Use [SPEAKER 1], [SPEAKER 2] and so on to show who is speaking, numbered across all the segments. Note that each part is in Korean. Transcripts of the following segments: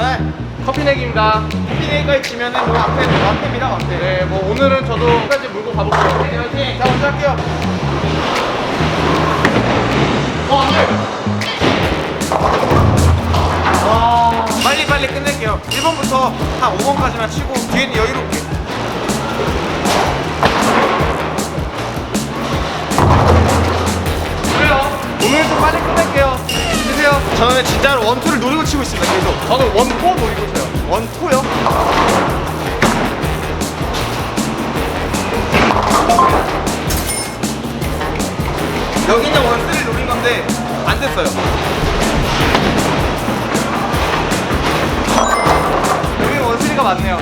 [SPEAKER 1] 네.
[SPEAKER 2] 커피 내기입니다.
[SPEAKER 1] 피네이까지 치면은 뭐 앞에 앞에입니다 앞에.
[SPEAKER 2] 네, 뭐 오늘은 저도 끝까지 물고 가볼게요.
[SPEAKER 1] 네, 화이팅. 자 먼저 할게요.
[SPEAKER 2] 어, 안 돼. 와.
[SPEAKER 1] 빨리 빨리 끝낼게요. 1번부터 한 5번까지만 치고 뒤에는 여유롭게. 저는 진짜로 원투를 노리고 치고 있습니다. 계속.
[SPEAKER 2] 저는 원포 노리고 있어요.
[SPEAKER 1] 원투요? 여기는 원쓰를 노린 건데 안 됐어요.
[SPEAKER 2] 여기 원스리가 많네요.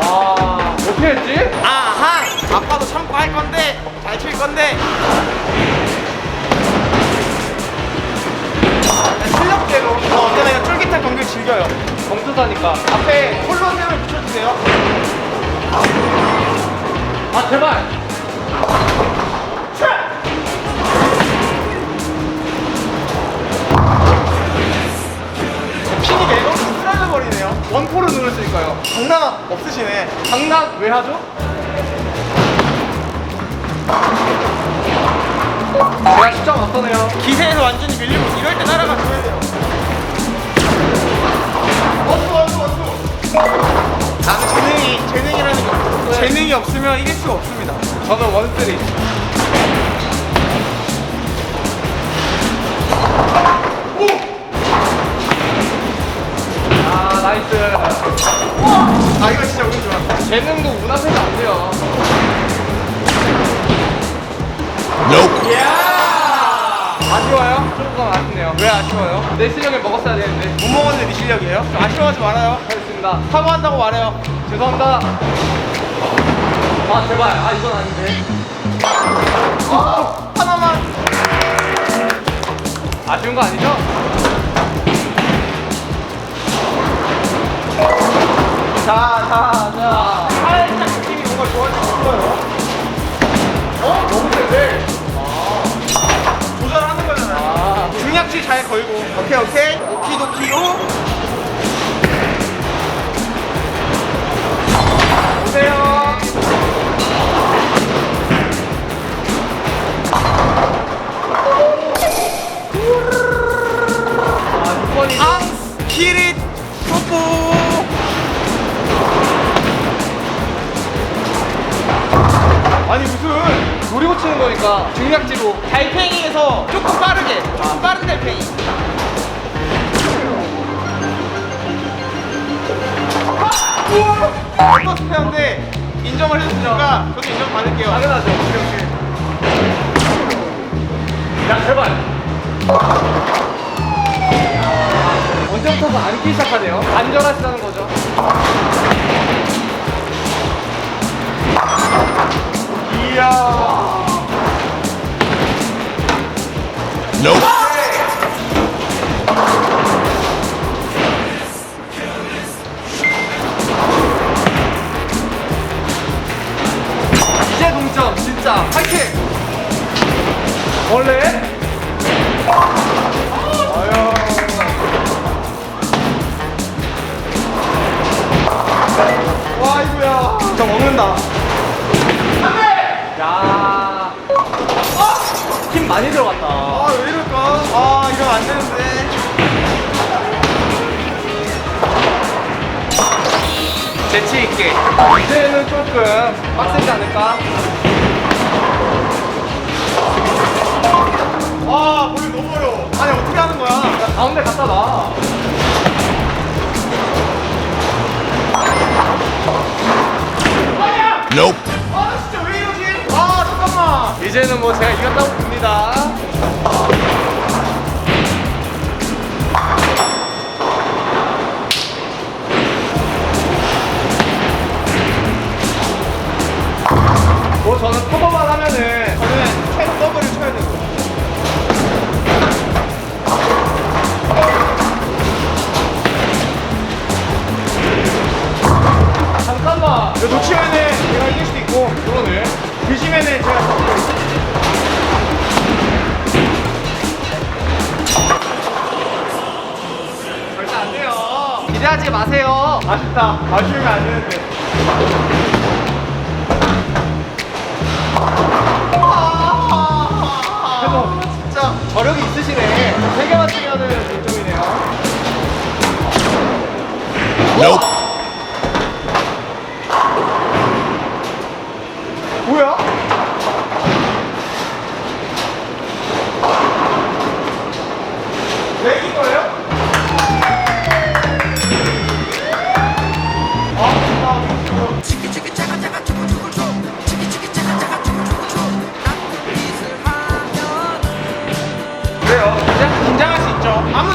[SPEAKER 2] 와, 어떻게 했지?
[SPEAKER 1] 아하! 아빠도 참고 할 건데 잘 칠 건데 실력대로 저 언제나 이런 쫄깃한 경기를 즐겨요.
[SPEAKER 2] 검투사니까.
[SPEAKER 1] 앞에 콜로세움을 붙여주세요.
[SPEAKER 2] 아, 제발.
[SPEAKER 1] 핀이 매번 쓰러져 버리네요.
[SPEAKER 2] 원포를 누르시니까요.
[SPEAKER 1] 장난 없으시네.
[SPEAKER 2] 장난 왜 하죠? 제가 시점 앞서네요.
[SPEAKER 1] 기세에서 완전히 밀리고 이럴 때 따라가 줘야 돼요. 원투 원투 원투. 나는 재능이 재능이라는 게 없어.
[SPEAKER 2] 네.
[SPEAKER 1] 재능이 없으면 이길 수가 없습니다.
[SPEAKER 2] 저는 원쓰리. 아, 나이스.
[SPEAKER 1] 아 이거 진짜 운이 좋아.
[SPEAKER 2] 재능도 운 앞에서 아쉬워요? 조금 아쉽네요. 왜 아쉬워요? 내 실력을 먹었어야 되는데.
[SPEAKER 1] 못 먹었는데 네 실력이에요? 아쉬워하지 말아요.
[SPEAKER 2] 하겠습니다.
[SPEAKER 1] 사과한다고 말해요.
[SPEAKER 2] 죄송합니다. 아, 제발. 아, 이건 아닌데.
[SPEAKER 1] 어, 하나만.
[SPEAKER 2] 아쉬운 거 아니죠?
[SPEAKER 1] 자, 자, 자. 살짝 느낌이 뭔가 좋아지고 싶어요.
[SPEAKER 2] 어? 너무 센데?
[SPEAKER 1] 잘 걸고. 오케이, 오케이. 오키도키요.
[SPEAKER 2] 오세요. 아, 6번이.
[SPEAKER 1] 앙스, 키릿, 뽀뽀.
[SPEAKER 2] 아니, 무슨 노리고 치는 거니까 중량지로.
[SPEAKER 1] 달팽이에서 조금 빠르게, 조금 빠른 달팽이. 어떤 스페어인데 인정을 해줬으니까 저도 인정 받을게요.
[SPEAKER 2] 당연하죠. 야, 제발. 언제부터 안기 시작하네요. 안전하시다는 거죠.
[SPEAKER 1] 이야.
[SPEAKER 2] 이제 동점, 진짜. 파이팅! 원래?
[SPEAKER 1] 와, 이거야. 진짜 먹는다.
[SPEAKER 2] 야. 힘 많이 들어갔다.
[SPEAKER 1] 아, 왜 이럴까? 아, 이러면 안 되는데.
[SPEAKER 2] 재치 있게. 이제는 조금 빡세지 않을까?
[SPEAKER 1] 와, 볼이 너무 어려워. 아니, 어떻게 하는 거야?
[SPEAKER 2] 야, 가운데 갖다 놔.
[SPEAKER 1] 아? 아,
[SPEAKER 2] 이제는 뭐 제가 이겼다고 봅니다. 뭐 저는 마세요.
[SPEAKER 1] 아쉽다. 아쉬우면 안 되는데.
[SPEAKER 2] 그래도
[SPEAKER 1] 진짜
[SPEAKER 2] 저력이 있으시네. 세개 맞추면은 1점이네요.
[SPEAKER 1] 뭐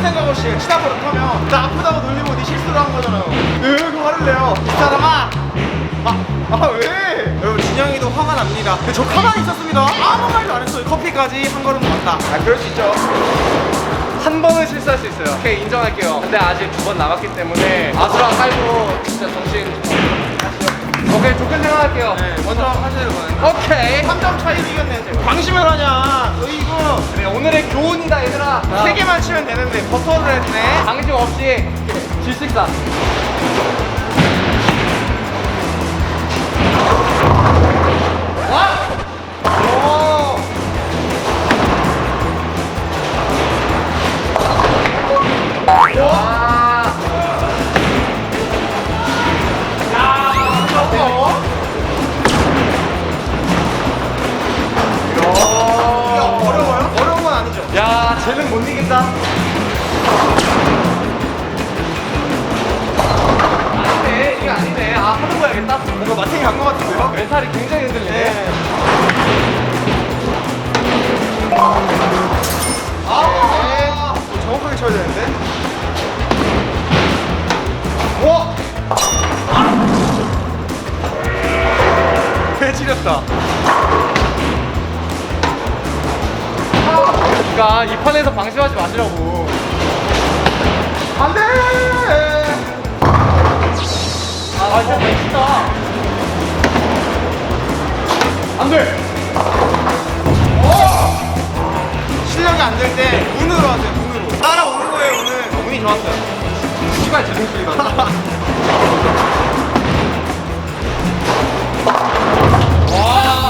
[SPEAKER 1] 생각 없이 치다 버릇 하면 나 아프다고 놀리고 네 실수로 한 거잖아요. 왜 이렇게 화를 내요? 이 사람아! 아, 아 왜? 여러분 진영이도 화가 납니다. 근데 저 가만히 있었습니다. 아무 말도 안 했어요. 커피까지 한 걸음 갔다. 아 그럴 수 있죠.
[SPEAKER 2] 한 번은 실수할 수 있어요. 오케이, 인정할게요. 근데 아직 두 번 남았기 때문에 아수랑 깔고 진짜 정신. 오케이, 조건 생각할게요.
[SPEAKER 1] 네, 먼저 하시는 거예요.
[SPEAKER 2] 오케이.
[SPEAKER 1] 3점 차이로 이겼네 제가. 방심을 하냐? 어이구.
[SPEAKER 2] 그래, 오늘의 교훈이다, 얘들아.
[SPEAKER 1] 세 개만 치면 되는데 버터를 했네.
[SPEAKER 2] 방심 없이 질식사. 그러니까 이 판에서 방심하지 마시라고.
[SPEAKER 1] 안 돼!
[SPEAKER 2] 아, 진짜 멋있다. 안 돼.
[SPEAKER 1] 실력이 안 될 때 운으로 하세요, 운으로. 따라오는 거예요, 오늘. 운이 좋았어요.
[SPEAKER 2] 시발 지승술이다. 와.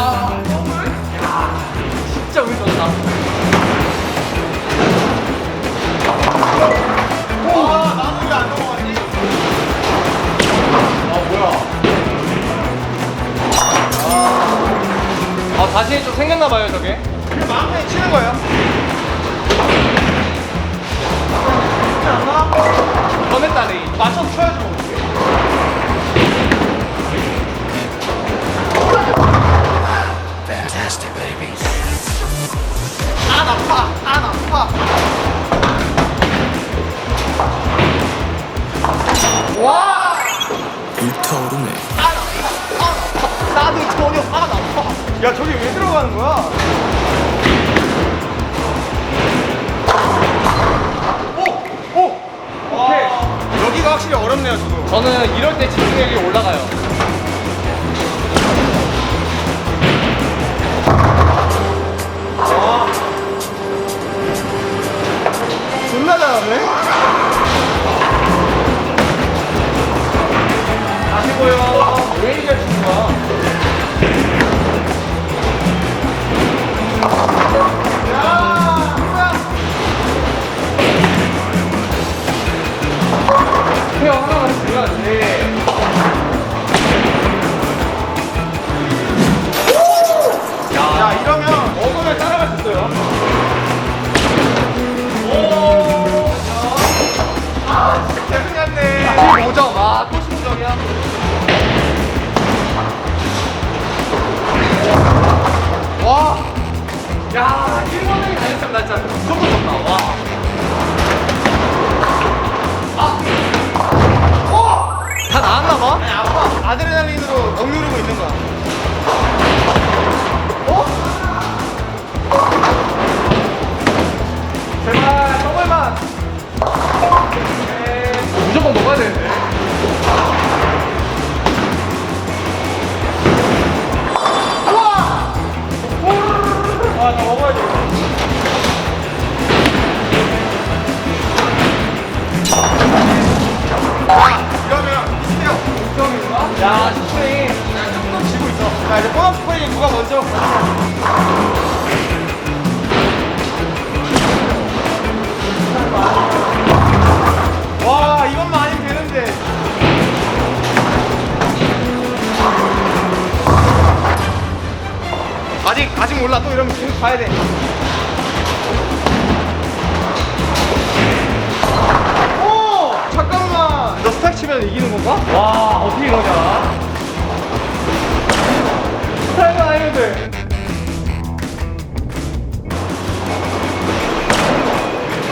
[SPEAKER 2] 생겼나봐요 저게.
[SPEAKER 1] 마음에 치는 거예요. 않나?
[SPEAKER 2] 꺼냈다니.
[SPEAKER 1] 맞춰서 쳐야지 저는
[SPEAKER 2] 이럴 때 집중력이 올라가요.
[SPEAKER 1] 와. 존나 잘하네.
[SPEAKER 2] 아시고요. 야, 1번이 다녔으면 나 진짜 무조건 졌다. 와. 아. 다 나왔나 봐?
[SPEAKER 1] 아니, 아파. 아드레날린으로 가야 돼. 오! 잠깐만!
[SPEAKER 2] 너 스타일 치면 이기는 건가? 와 어떻게 이러냐 돼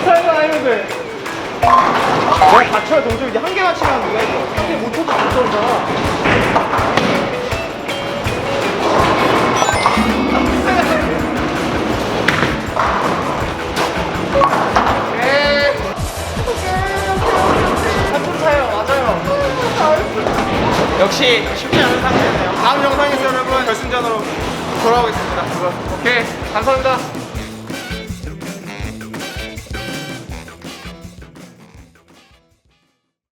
[SPEAKER 2] 스타일만 아니면 돼
[SPEAKER 1] 내가 받쳐야 동작 이제 한 개만 치면 누가 해줘.
[SPEAKER 2] 상대 못 쳐도 못 쳐잖아
[SPEAKER 1] 역시 쉽지 않은 상태네요. 다음 영상에서 여러분 결승전으로 돌아오겠습니다.
[SPEAKER 2] 오케이 감사합니다